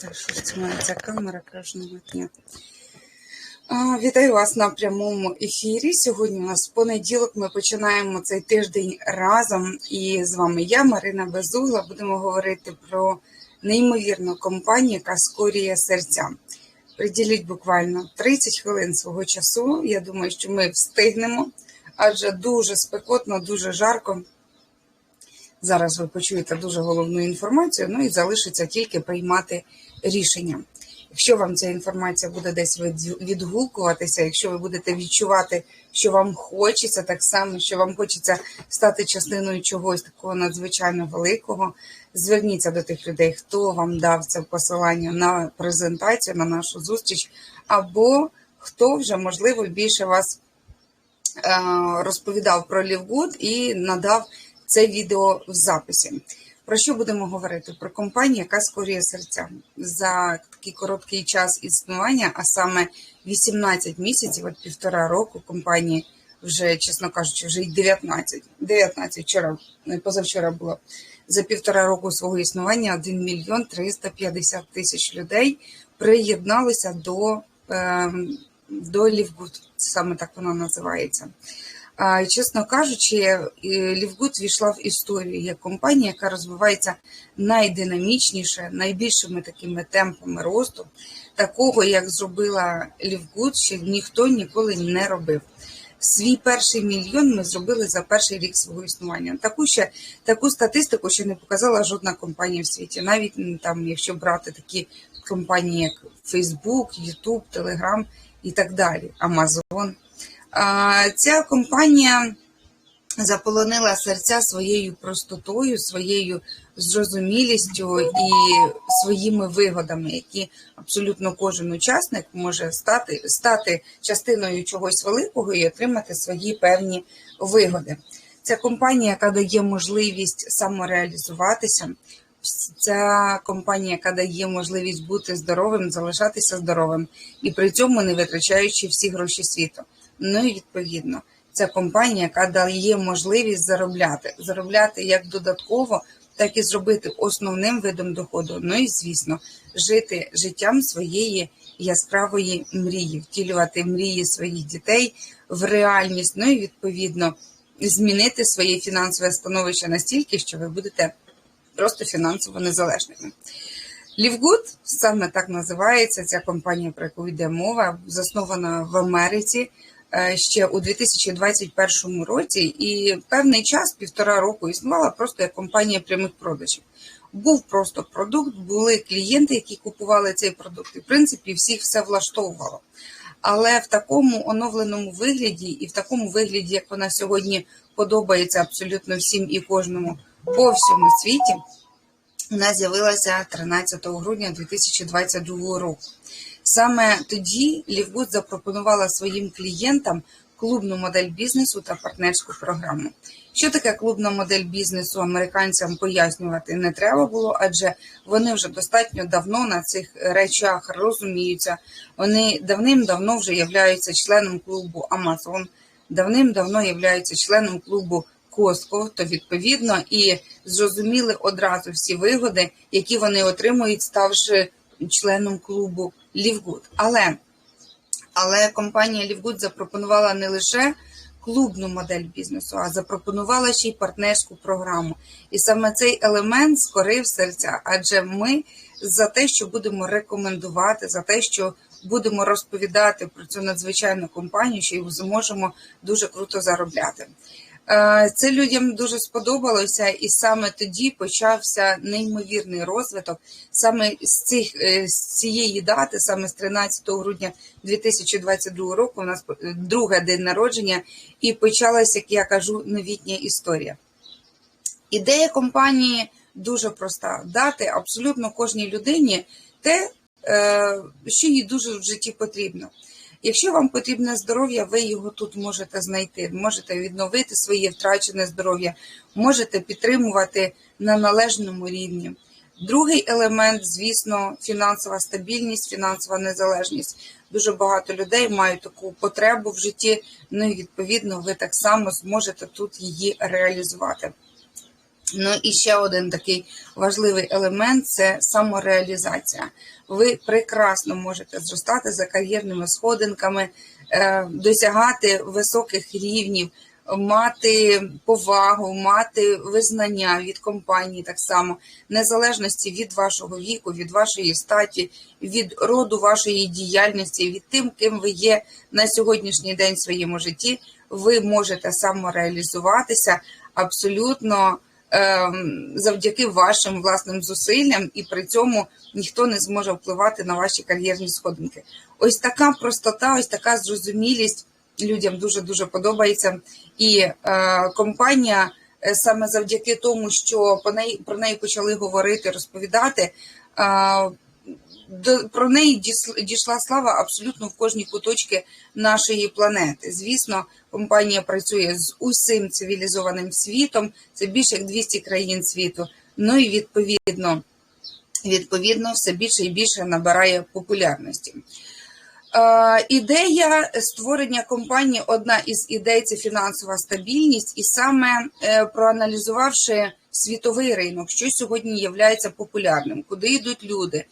Так, що це моя ця камера кожного дня. Вітаю вас на прямому ефірі. Сьогодні у нас понеділок. Ми починаємо цей тиждень разом. І з вами я, Марина Безугла. Будемо говорити про неймовірну компанію, яка скорює серця. Приділіть буквально 30 хвилин свого часу. Я думаю, що ми встигнемо, адже дуже спекотно, дуже жарко. Зараз ви почуєте дуже головну інформацію, ну і залишиться тільки приймати рішення. Якщо вам ця інформація буде десь від- відгукуватися, якщо ви будете відчувати, що вам хочеться так само, що вам хочеться стати частиною чогось такого надзвичайно великого, зверніться до тих людей, хто вам дав це посилання на презентацію, на нашу зустріч, або хто вже можливо більше вас е, розповідав про Лівгуд і надав це відео в записі. Про що будемо говорити? Про компанію, яка скорює серця за такий короткий час існування, а саме 18 місяців, от півтора року компанії вже, чесно кажучи, вже й 19. 19 вчора, ну, позавчора було. За півтора року свого існування 1 мільйон 350 тисяч людей приєдналися до, е, до Лівгуд. Саме так воно називається. А, Чесно кажучи, Лівгуд війшла в історію як компанія, яка розвивається найдинамічніше, найбільшими такими темпами росту, такого, як зробила Лівгуд, ще ніхто ніколи не робив. Свій перший мільйон ми зробили за перший рік свого існування. Таку ще таку статистику ще не показала жодна компанія в світі. Навіть там, якщо брати такі компанії, як Facebook, YouTube, Telegram і так далі, Amazon. Ця компанія заполонила серця своєю простотою, своєю зрозумілістю і своїми вигодами, які абсолютно кожен учасник може стати, стати частиною чогось великого і отримати свої певні вигоди. Це компанія, яка дає можливість самореалізуватися. Це компанія, яка дає можливість бути здоровим, залишатися здоровим і при цьому не витрачаючи всі гроші світу. Ну і відповідно, це компанія, яка дає можливість заробляти, заробляти як додатково, так і зробити основним видом доходу. Ну і звісно, жити життям своєї яскравої мрії, втілювати мрії своїх дітей в реальність. Ну і відповідно змінити своє фінансове становище настільки, що ви будете просто фінансово незалежними. Лівгуд саме так називається ця компанія, про яку йде мова, заснована в Америці ще у 2021 році, і певний час, півтора року, існувала просто як компанія прямих продажів. Був просто продукт, були клієнти, які купували цей продукт. І в принципі всіх все влаштовувало. Але в такому оновленому вигляді, і в такому вигляді, як вона сьогодні подобається абсолютно всім і кожному по всьому світі, вона з'явилася 13 грудня 2022 року. Саме тоді Лівгуд запропонувала своїм клієнтам клубну модель бізнесу та партнерську програму. Що таке клубна модель бізнесу американцям пояснювати не треба було, адже вони вже достатньо давно на цих речах розуміються. Вони давним-давно вже являються членом клубу Amazon, давним-давно являються членом клубу Costco, то відповідно і зрозуміли одразу всі вигоди, які вони отримують, ставши членом клубу Лівгуд. Але, але компанія Лівгуд запропонувала не лише клубну модель бізнесу, а запропонувала ще й партнерську програму. І саме цей елемент скорив серця, адже ми за те, що будемо рекомендувати, за те, що будемо розповідати про цю надзвичайну компанію, що й зможемо дуже круто заробляти. Е, Це людям дуже сподобалося, і саме тоді почався неймовірний розвиток. Саме з цих е, з цієї дати, саме з 13 грудня 2022 року, у нас е, друге день народження, і почалася, як я кажу, новітня історія. Ідея компанії дуже проста: дати абсолютно кожній людині те, що їй дуже в житті потрібно. Якщо вам потрібне здоров'я, ви його тут можете знайти. Можете відновити своє втрачене здоров'я, можете підтримувати на належному рівні. Другий елемент, звісно, фінансова стабільність, фінансова незалежність. Дуже багато людей мають таку потребу в житті. Ну і відповідно, ви так само зможете тут її реалізувати. Ну і ще один такий важливий елемент це самореалізація. Ви прекрасно можете зростати за кар'єрними сходинками, е, досягати високих рівнів, мати повагу, мати визнання від компанії так само, незалежності від вашого віку, від вашої статі, від роду вашої діяльності, від тим, ким ви є на сьогоднішній день в своєму житті, ви можете самореалізуватися абсолютно завдяки вашим власним зусиллям, і при цьому ніхто не зможе впливати на ваші кар'єрні сходинки. Ось така простота, ось така зрозумілість людям дуже дуже подобається. І е, компанія е, саме завдяки тому, що про неї почали говорити, розповідати. Про неї дійшла слава абсолютно в кожній куточки нашої планети. Звісно, компанія працює з усім цивілізованим світом. Це більше як 200 країн світу. Ну і відповідно, відповідно, все більше і більше набирає популярності. Ідея створення компанії, одна із ідей це фінансова стабільність, і саме е, проаналізувавши світовий ринок, що сьогодні є популярним, куди йдуть люди,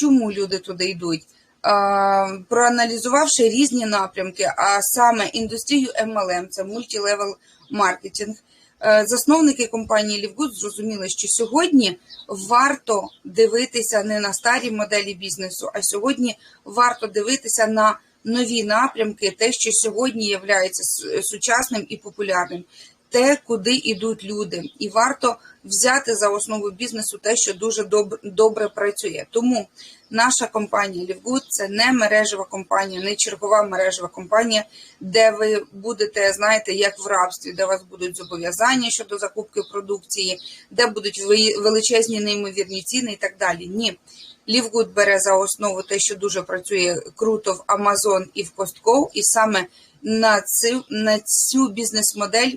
чому люди туди йдуть, проаналізувавши різні напрямки, а саме індустрію MLM, це мультілевел маркетинг. Е, Засновники компанії Лівгуд зрозуміли, що сьогодні варто дивитися не на старі моделі бізнесу, а сьогодні варто дивитися на нові напрямки, те, що сьогодні є сучасним і популярним, те, куди йдуть люди, і варто взяти за основу бізнесу те, що дуже добре, добре працює. Тому наша компанія Лівгуд це не мережева компанія, не чергова мережева компанія, де ви будете, знаєте, як в рабстві, де вас будуть зобов'язання щодо закупки продукції, де будуть величезні неймовірні ціни і так далі. Ні. Лівгуд бере за основу те, що дуже працює круто в Amazon і в Costco, і саме на цю, на цю бізнес-модель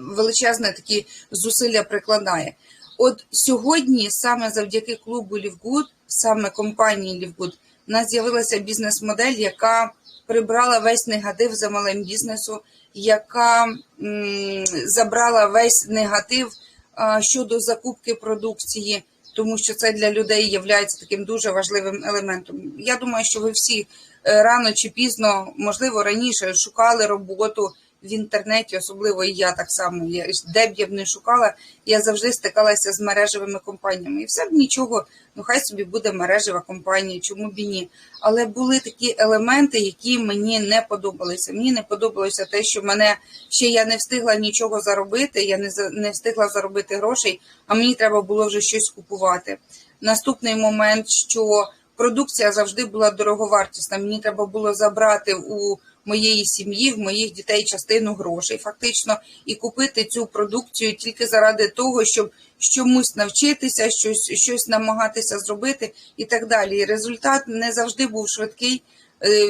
величезне такі зусилля прикладає. От сьогодні, саме завдяки клубу Лівгуд, саме компанії Лівгуд, у нас з'явилася бізнес-модель, яка прибрала весь негатив за малим бізнесу, яка м, забрала весь негатив а, щодо закупки продукції, тому що це для людей є таким дуже важливим елементом. Я думаю, що ви всі е, рано чи пізно, можливо, раніше шукали роботу в інтернеті, особливо і я так само. Я де б я б не шукала, я завжди стикалася з мережевими компаніями. І все б нічого, ну хай собі буде мережева компанія, чому б і ні. Але були такі елементи, які мені не подобалися. Мені не подобалося те, що мене ще я не встигла нічого заробити, я не не встигла заробити грошей, а мені треба було вже щось купувати. Наступний момент, що продукція завжди була дороговартісна. Мені треба було забрати у моєї сім'ї, в моїх дітей частину грошей, фактично, і купити цю продукцію тільки заради того, щоб чомусь навчитися, щось, щось намагатися зробити і так далі. І результат не завжди був швидкий. Е,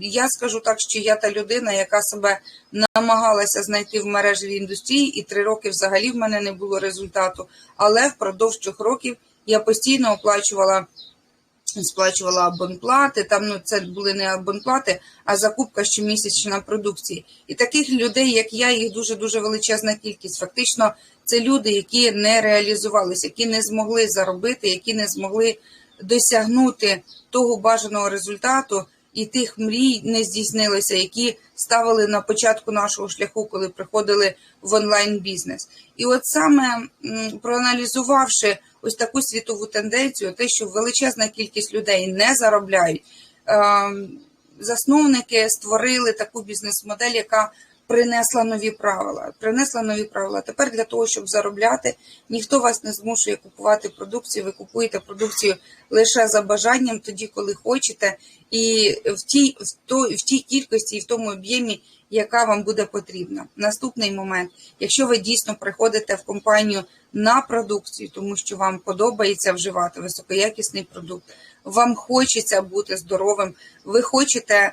Я скажу так, що я та людина, яка себе намагалася знайти в мережевій індустрії, і три роки взагалі в мене не було результату. Але впродовж трьох років я постійно оплачувала сплачувала абонплати. Там ну це були не абонплати, а закупка щомісячна продукції. І таких людей, як я, їх дуже дуже величезна кількість. Фактично, це люди, які не реалізувалися, які не змогли заробити, які не змогли досягнути того бажаного результату. І тих мрій не здійснилося, які ставили на початку нашого шляху, коли приходили в онлайн бізнес. І от саме проаналізувавши ось таку світову тенденцію, те, що величезна кількість людей не заробляють, ем, засновники створили таку бізнес-модель, яка принесла нові правила. Принесла нові правила. Тепер для того, щоб заробляти, ніхто вас не змушує купувати продукцію. Ви купуєте продукцію лише за бажанням, тоді, коли хочете, і в тій, в той, в тій кількості і в тому об'ємі, яка вам буде потрібна. Наступний момент, якщо ви дійсно приходите в компанію на продукцію, тому що вам подобається вживати високоякісний продукт, вам хочеться бути здоровим, ви хочете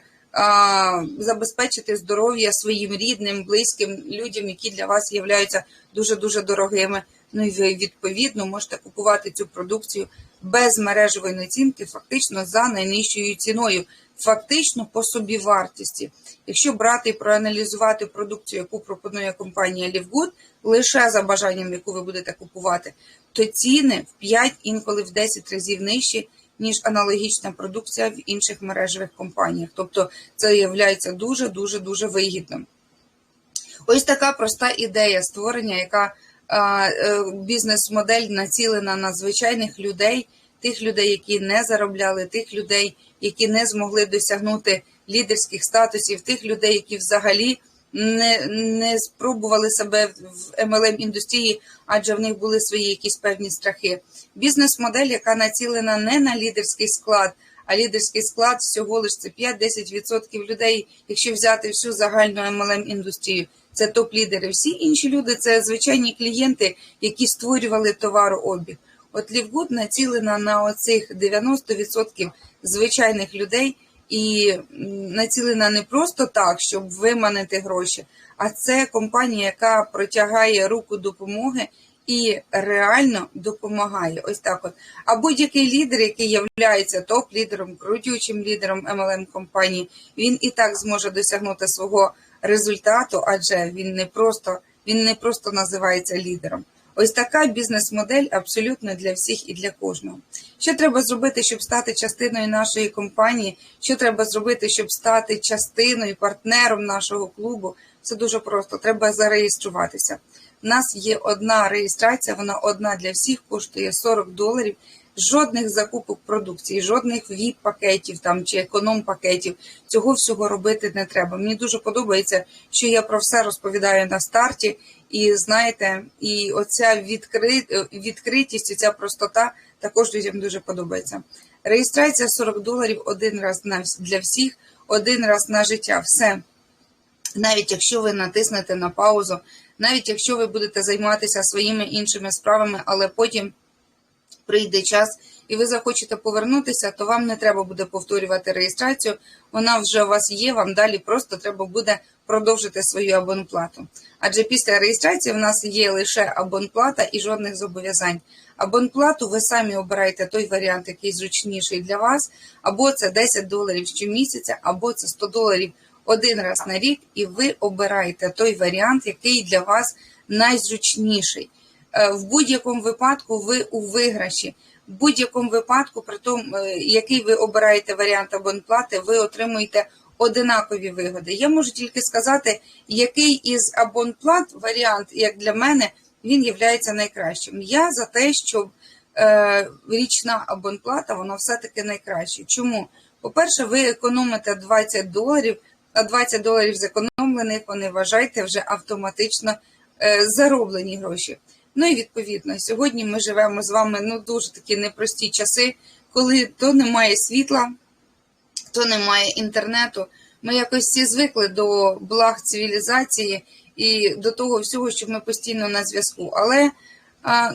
забезпечити здоров'я своїм рідним, близьким людям, які для вас являються дуже дуже дорогими. Ну і ви відповідно можете купувати цю продукцію без мережевої націнки, фактично за найнижчою ціною. фактично по собі вартісті. Якщо брати і проаналізувати продукцію, яку пропонує компанія Лівгуд, лише за бажанням, яку ви будете купувати, то ціни в 5, інколи в 10 разів нижчі, ніж аналогічна продукція в інших мережевих компаніях. Тобто це є дуже дуже дуже вигідним. Ось така проста ідея створення, яка е, бізнес-модель націлена на звичайних людей, тих людей, які не заробляли, тих людей, які не змогли досягнути лідерських статусів, тих людей, які взагалі не не спробували себе в MLM індустрії, адже в них були свої якісь певні страхи. Бізнес-модель, яка націлена не на лідерський склад, а лідерський склад всього лише це 5-10% людей, якщо взяти всю загальну MLM індустрію. Це топ-лідери. Всі інші люди це звичайні клієнти, які створювали товарообіг. От Лівгуд націлена на оцих 90% звичайних людей і націлена не просто так, щоб виманити гроші, а це компанія, яка протягає руку допомоги і реально допомагає. Ось так от. А будь-який лідер, який є топ-лідером, крутючим лідером MLM компанії, він і так зможе досягнути свого результату, адже він не просто він не просто називається лідером. Ось така бізнес-модель абсолютно для всіх і для кожного. Що треба зробити, щоб стати частиною нашої компанії? Що треба зробити, щоб стати частиною, партнером нашого клубу? Це дуже просто. Треба зареєструватися. У нас є одна реєстрація, вона одна для всіх, коштує 40 доларів жодних закупок продукції, жодних ВІП-пакетів там чи економ-пакетів. Цього всього робити не треба. Мені дуже подобається, що я про все розповідаю на старті, і знаєте, і оця відкрит... відкритість, ця простота також людям дуже подобається. Реєстрація 40 доларів один раз для всіх, один раз на життя. Все. Навіть якщо ви натиснете на паузу, навіть якщо ви будете займатися своїми іншими справами, але потім прийде час і ви захочете повернутися, то вам не треба буде повторювати реєстрацію. Вона вже у вас є, вам далі просто треба буде продовжити свою абонплату. Адже після реєстрації в нас є лише абонплата і жодних зобов'язань. Абонплату ви самі обираєте той варіант, який зручніший для вас, або це 10 доларів щомісяця, або це 100 доларів один раз на рік, і ви обираєте той варіант, який для вас найзручніший. Е, в будь-якому випадку ви у виграші. В будь-якому випадку, при тому, е, який ви обираєте варіант абонплати, ви отримуєте одинакові вигоди. Я можу тільки сказати, який із абонплат варіант, як для мене, він є найкращим. Я за те, щоб е, річна абонплата, вона все-таки найкраща. Чому? По-перше, ви економите 20 доларів, а 20 доларів зекономлених, вони вважайте вже автоматично е, зароблені гроші. Ну і відповідно, сьогодні ми живемо з вами ну дуже такі непрості часи, коли то немає світла, то немає інтернету. Ми якось всі звикли до благ цивілізації і до того всього, що ми постійно на зв'язку. Але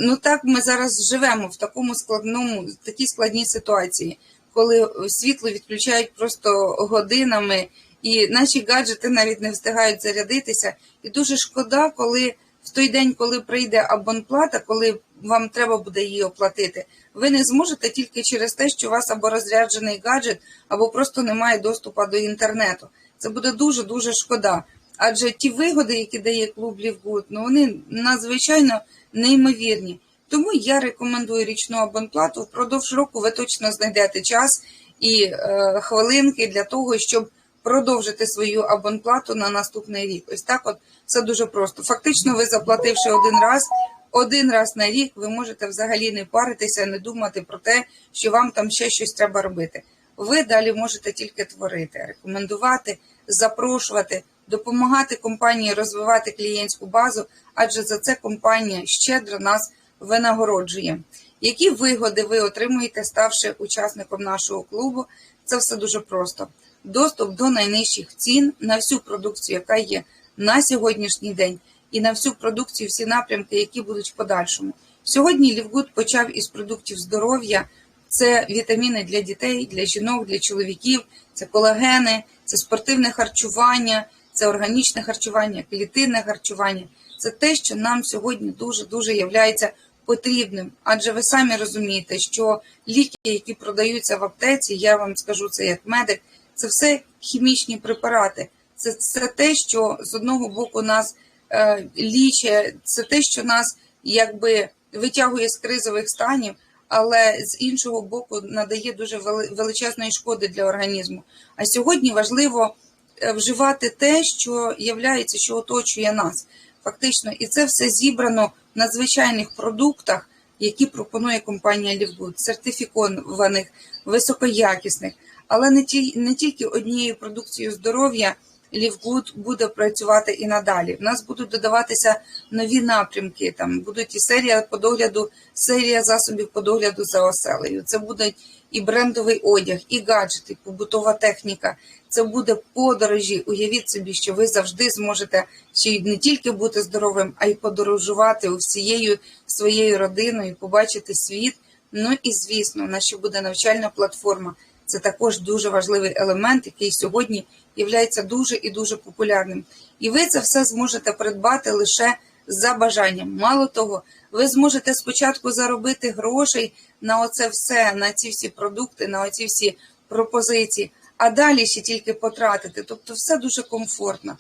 ну так ми зараз живемо в такому складному, в такій складній ситуації, коли світло відключають просто годинами, і наші гаджети навіть не встигають зарядитися. І дуже шкода, коли в той день, коли прийде абонплата, коли вам треба буде її оплатити, ви не зможете тільки через те, що у вас або розряджений гаджет, або просто немає доступу до інтернету. Це буде дуже дуже шкода. Адже ті вигоди, які дає клуб Лівгуд, ну вони надзвичайно неймовірні. Тому я рекомендую річну абонплату. Впродовж року ви точно знайдете час і е, хвилинки для того, щоб продовжити свою абонплату на наступний рік. Ось так от все дуже просто. Фактично, ви заплативши один раз, один раз на рік, ви можете взагалі не паритися, не думати про те, що вам там ще щось треба робити. Ви далі можете тільки творити, рекомендувати, запрошувати, допомагати компанії розвивати клієнтську базу, адже за це компанія щедро нас винагороджує. Які вигоди ви отримуєте, ставши учасником нашого клубу? Це все дуже просто доступ до найнижчих цін на всю продукцію, яка є на сьогоднішній день, і на всю продукцію, всі напрямки, які будуть в подальшому. Сьогодні Лівгуд почав із продуктів здоров'я. Це вітаміни для дітей, для жінок, для чоловіків, це колагени, це спортивне харчування, це органічне харчування, клітинне харчування. Це те, що нам сьогодні дуже дуже являється потрібним. Адже ви самі розумієте, що ліки, які продаються в аптеці, я вам скажу це як медик, це все хімічні препарати. Це, це те, що з одного боку нас е, лічить, це те, що нас якби витягує з кризових станів, але з іншого боку надає дуже величезної шкоди для організму. А сьогодні важливо е, вживати те, що являється, що оточує нас. Фактично, і це все зібрано в надзвичайних продуктах, які пропонує компанія Лівгуд, сертифікованих, високоякісних, але не ті не тільки однією продукцією здоров'я. Лівгуд буде працювати і надалі. В нас будуть додаватися нові напрямки. Там будуть і серія по догляду, серія засобів по догляду за оселею. Це буде і брендовий одяг, і гаджети, побутова техніка. Це буде подорожі. Уявіть собі, що ви завжди зможете ще й не тільки бути здоровим, а й подорожувати всією своєю родиною, побачити світ. Ну і звісно, у буде навчальна платформа. Це також дуже важливий елемент, який сьогодні є дуже і дуже популярним. І ви це все зможете придбати лише за бажанням. Мало того, ви зможете спочатку заробити грошей на оце все, на ці всі продукти, на оці всі пропозиції, а далі ще тільки потратити. Тобто, все дуже комфортно.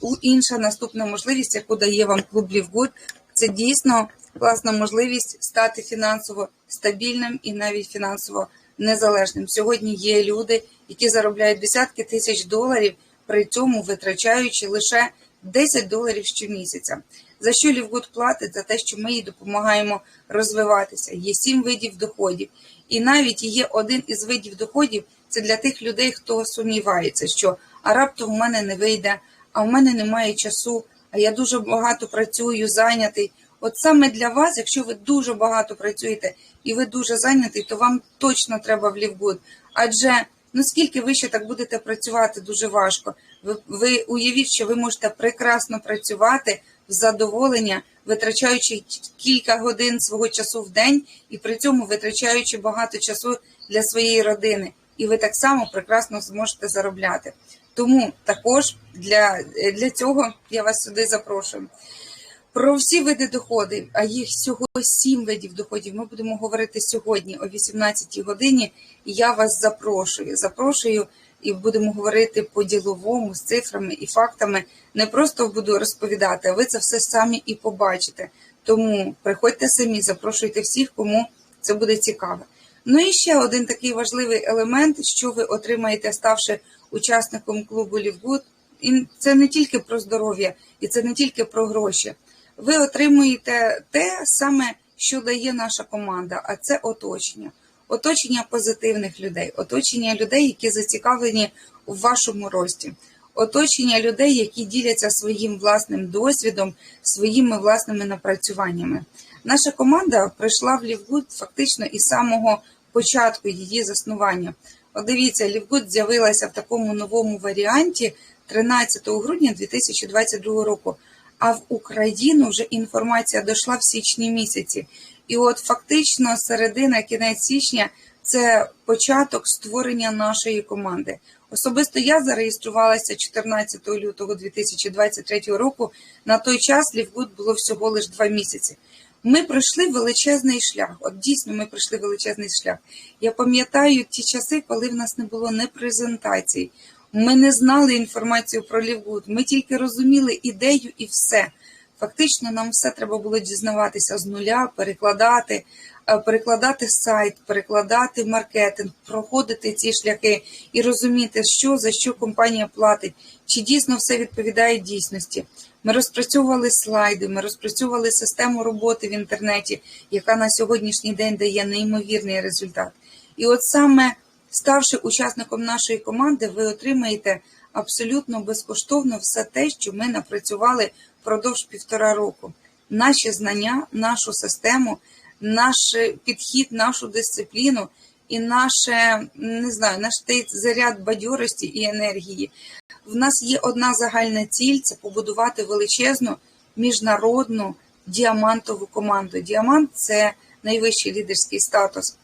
У інша наступна можливість, яку дає вам клуб Лівгуд, це дійсно класна можливість стати фінансово стабільним і навіть фінансово незалежним. Сьогодні є люди, які заробляють десятки тисяч доларів, при цьому витрачаючи лише 10 доларів щомісяця. За що Лівгуд платить? За те, що ми їй допомагаємо розвиватися. Є сім видів доходів, і навіть є один із видів доходів це для тих людей, хто сумнівається, що а раптом у мене не вийде, а в мене немає часу, а я дуже багато працюю, зайнятий. От саме для вас, якщо ви дуже багато працюєте і ви дуже зайнятий, то вам точно треба в Лівгуд. Адже ну ви ще так будете працювати, дуже важко. Ви, ви уявіть, що ви можете прекрасно працювати в задоволення, витрачаючи кілька годин свого часу в день і при цьому витрачаючи багато часу для своєї родини. І ви так само прекрасно зможете заробляти. Тому також для, для цього я вас сюди запрошую. Про всі види доходів, а їх всього сім видів доходів. Ми будемо говорити сьогодні о 18 годині. І я вас запрошую. Запрошую і будемо говорити по діловому з цифрами і фактами. Не просто буду розповідати, а ви це все самі і побачите. Тому приходьте самі, запрошуйте всіх, кому це буде цікаво. Ну і ще один такий важливий елемент, що ви отримаєте, ставши учасником клубу Лівгуд. І це не тільки про здоров'я, і це не тільки про гроші ви отримуєте те саме, що дає наша команда, а це оточення. Оточення позитивних людей, оточення людей, які зацікавлені у вашому рості, оточення людей, які діляться своїм власним досвідом, своїми власними напрацюваннями. Наша команда прийшла в Лівгуд фактично із самого початку її заснування. От дивіться, Лівгуд з'явилася в такому новому варіанті 13 грудня 2022 року а в Україну вже інформація дійшла в січні місяці. І от фактично середина, кінець січня це початок створення нашої команди. Особисто я зареєструвалася 14 лютого 2023 року. На той час Лівгуд було всього лише два місяці. Ми пройшли величезний шлях. От дійсно, ми пройшли величезний шлях. Я пам'ятаю ті часи, коли в нас не було не презентацій. Ми не знали інформацію про Лівгуд, ми тільки розуміли ідею і все. Фактично, нам все треба було дізнаватися з нуля, перекладати, е, перекладати сайт, перекладати маркетинг, проходити ці шляхи і розуміти, що за що компанія платить, чи дійсно все відповідає дійсності. Ми розпрацьовували слайди, ми розпрацьовували систему роботи в інтернеті, яка на сьогоднішній день дає неймовірний результат. І от саме Ставши учасником нашої команди, ви отримаєте абсолютно безкоштовно все те, що ми напрацювали впродовж півтора року. Наші знання, нашу систему, наш підхід, нашу дисципліну і наше, не знаю, наш заряд бадьорості і енергії. В нас є одна загальна ціль це побудувати величезну міжнародну діамантову команду. Діамант це найвищий лідерський статус.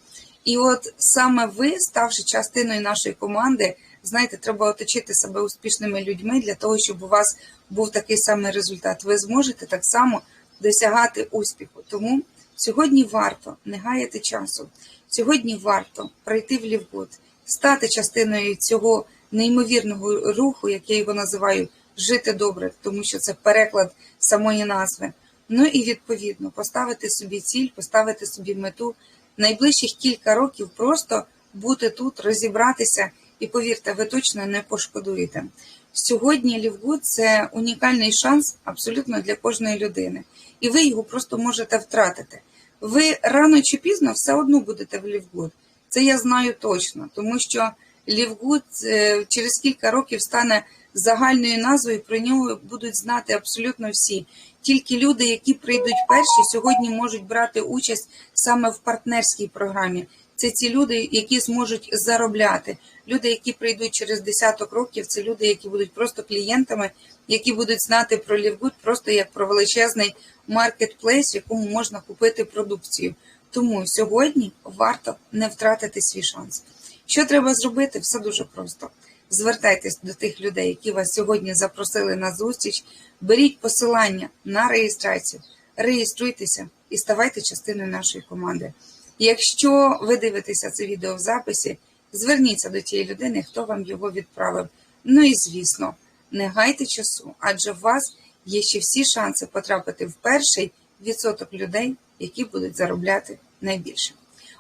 І от саме ви, ставши частиною нашої команди, знаєте, треба оточити себе успішними людьми для того, щоб у вас був такий самий результат. Ви зможете так само досягати успіху. Тому сьогодні варто не гаяти часу. Сьогодні варто прийти в Лівгуд, стати частиною цього неймовірного руху, як я його називаю, жити добре, тому що це переклад самої назви. Ну і відповідно поставити собі ціль, поставити собі мету найближчих кілька років просто бути тут, розібратися, і повірте, ви точно не пошкодуєте. Сьогодні Лівгуд це унікальний шанс абсолютно для кожної людини, і ви його просто можете втратити. Ви рано чи пізно все одно будете в Лівгуд. Це я знаю точно, тому що Лівгуд е, через кілька років стане загальною назвою. Про нього будуть знати абсолютно всі. Тільки люди, які прийдуть перші, сьогодні можуть брати участь саме в партнерській програмі. Це ці люди, які зможуть заробляти. Люди, які прийдуть через десяток років, це люди, які будуть просто клієнтами, які будуть знати про Лівгуд просто як про величезний маркетплейс, в якому можна купити продукцію. Тому сьогодні варто не втратити свій шанс. Що треба зробити? Все дуже просто. Звертайтесь до тих людей, які вас сьогодні запросили на зустріч. Беріть посилання на реєстрацію, реєструйтеся і ставайте частиною нашої команди. Якщо ви дивитеся це відео в записі, зверніться до тієї людини, хто вам його відправив. Ну і звісно, не гайте часу, адже у вас є ще всі шанси потрапити в перший відсоток людей, які будуть заробляти найбільше.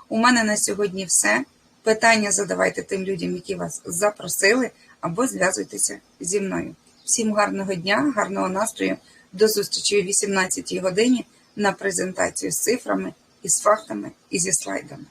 У мене на сьогодні все. Питання задавайте тим людям, які вас запросили, або зв'язуйтеся зі мною. Всім гарного дня, гарного настрою. До зустрічі о 18 годині на презентацію з цифрами, із фактами і зі слайдами.